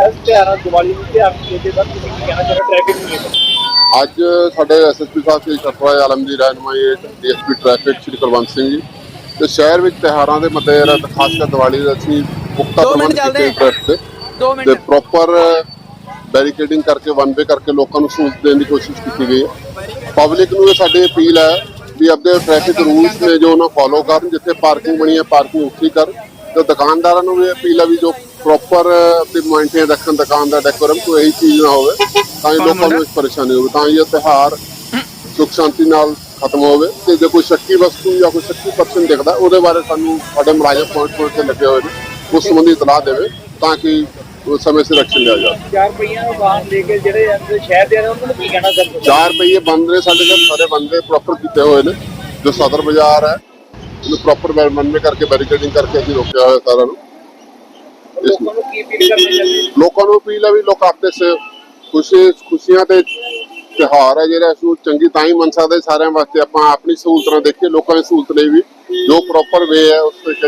ਇਸ ਤਿਉਹਾਰਾਂ ਦੀਵਾਲੀ ਨੂੰ ਤਿਉਹਾਰ ਨੂੰ ਲੈ ਕੇ ਸਰ ਤੁਸੀਂ ਕੀ ਕਹਿਣਾ ਚਾਹੁੰਦੇ ਟ੍ਰੈਫਿਕ ਨੂੰ ਲੈ ਕੇ। ਅੱਜ ਸਾਡੇ ਐਸਐਸਪੀ ਸਾਹਿਬ ਸ੍ਰੀ ਸਤਰਾਜ ਆਲਮ ਦੀ ਰਹਿਨਮਾਈ ਹੇਠ ਡੀਐਸਪੀ ਟ੍ਰੈਫਿਕ ਸ੍ਰੀ ਕੁਲਵੰਤ ਸਿੰਘ ਜੀ। ਤੇ ਸ਼ਹਿਰ ਵਿੱਚ ਤਿਉਹਾਰਾਂ ਦੇ ਮੱਦੇਨਜ਼ਰ ਖਾਸ ਕਰ ਦੀਵਾਲੀ ਦਾ ਅਸੀਂ ਪੁਖਤਾ ਦੋ ਮਿੰਟ ਪ੍ਰਬੰਧ ਚੱਲਦੇ ਕੀਤੇ ਟ੍ਰੈਫਿਕ ਦੇ 2 ਤੇ ਪ੍ਰੋਪਰ ਬੈਰੀਕੇਡਿੰਗ ਕਰਕੇ ਵਨ ਵੇ ਕਰਕੇ ਲੋਕਾਂ ਨੂੰ ਸਹੂਲਤ ਦੇਣ ਦੀ ਕੋਸ਼ਿਸ਼ ਕੀਤੀ ਗਈ ਹੈ। ਪਬਲਿਕ ਨੂੰ ਇਹ ਸਾਡੀ ਅਪੀਲ ਹੈ ਵੀ ਆਪਦੇ ਟ੍ਰੈਫਿਕ ਰੂਲਸ ਨੇ ਜੋ ਉਹਨਾਂ ਫੋਲੋ ਕਰਨ ਜਿੱਥੇ ਪਾਰਕਿੰਗ ਬਣੀ ਹੈ ਪਾਰਕਿੰਗ ਉੱਥੇ ਹੀ ਕਰਨ ਤੇ ਦੁਕਾਨਦਾਰਾਂ ਨੂੰ ਵੀ ਅਪੀਲ ਹੈ ਵੀ ਜੋ ਪ੍ਰੋਪਰ ਤੇ ਮੇਨਟੇਨ ਰੱਖਣ ਦੁਕਾਨ ਦਾ ਡੈਕੋਰਮ ਕੋਈ ਇਹੀ ਚੀਜ਼ ਨਾ ਹੋਵੇ ਤਾਂ ਕਿ ਲੋਕਾਂ ਨੂੰ ਪਰੇਸ਼ਾਨੀ ਹੋਵੇ ਤਾਂ ਇਹ ਤਿਉਹਾਰ ਸੁਖ ਸ਼ਾਂਤੀ ਨਾਲ ਖਤਮ ਹੋਵੇ। ਤੇ ਜੇ ਕੋਈ ਸ਼ੱਕੀ ਵਸਤੂ ਜਾਂ ਕੋਈ ਸ਼ੱਕੀ ਪਰਸਨ ਦਿਖਦਾ ਉਹਦੇ ਬਾਰੇ ਸਾਨੂੰ ਸਾਡੇ ਮੁਲਾਜ਼ਮ ਪੁਆਇੰਟ ਪੁਆਇੰਟ ਤੇ ਲੱਗੇ ਹੋਏ ਨੇ ਉਸ ਸੰਬੰਧੀ ਇਤਲਾਹ ਦੇਵੇ ਤਾਂ ਕਿ ਉਸ ਸਮੇਂ ਸਿਰ ਐਕਸ਼ਨ ਲਿਆ ਜਾਵੇ। ਚਾਰ ਪਹੀਆਂ ਨੂੰ ਵਾਹਨ ਲੈ ਕੇ ਜਿਹੜੇ ਅੰਦਰ ਸ਼ਹਿਰ ਦੇ ਆ ਰਹੇ ਉਹਨਾਂ ਨੂੰ ਕੀ ਕਹਿਣਾ ਸਰ ਤੁਸੀਂ? ਚਾਰ ਪਹੀਏ ਬੰਦ ਨੇ ਸਾਡੇ ਕੋਲ ਸਾਰੇ ਬੰਦੇ ਪ੍ਰੋਪਰ ਕੀਤੇ ਹੋਏ ਨੇ ਜੋ ਸਦਰ ਬਾਜ਼ਾਰ ਹੈ ਉਹਨੂੰ ਪ੍ਰੋਪਰ ਬੰਦੇ ਕਰਕੇ ਬੈਰੀਕੇਡਿੰਗ ਕਰਕੇ ਅਸੀਂ ਰੋਕਿਆ ਹੋਇਆ ਸਾਰਿਆਂ ਨੂੰ। ਲੋਕਾਂ ਨੂੰ ਕੀ ਅਪੀਲ ਕਰਨੀ ਚਾਹੀਦੀ ਹੈ? ਲੋਕਾਂ ਨੂੰ ਅਪੀਲ ਹੈ ਵੀ ਲੋਕ ਆਪਣੇ ਖੁਸ਼ੀ, ਖੁਸ਼ੀਆਂ ਤੇ ਤਿਉਹਾਰ ਹੈ ਜਿਹੜਾ ਅਸੀਂ ਚੰਗੀ ਤਾਂ ਹੀ ਮੰਨ ਸਕਦੇ ਸਾਰਿਆਂ ਵਾਸਤੇ। ਆਪਾਂ ਆਪਣੀ ਸਹੂਲਤਾਂ ਦੇਖੀਏ, ਲੋਕਾਂ ਦੀ ਸਹੂਲਤ ਲਈ ਵੀ ਜੋ ਪ੍ਰੋਪਰ ਵੇ ਹੈ, ਉਸ ਤੇ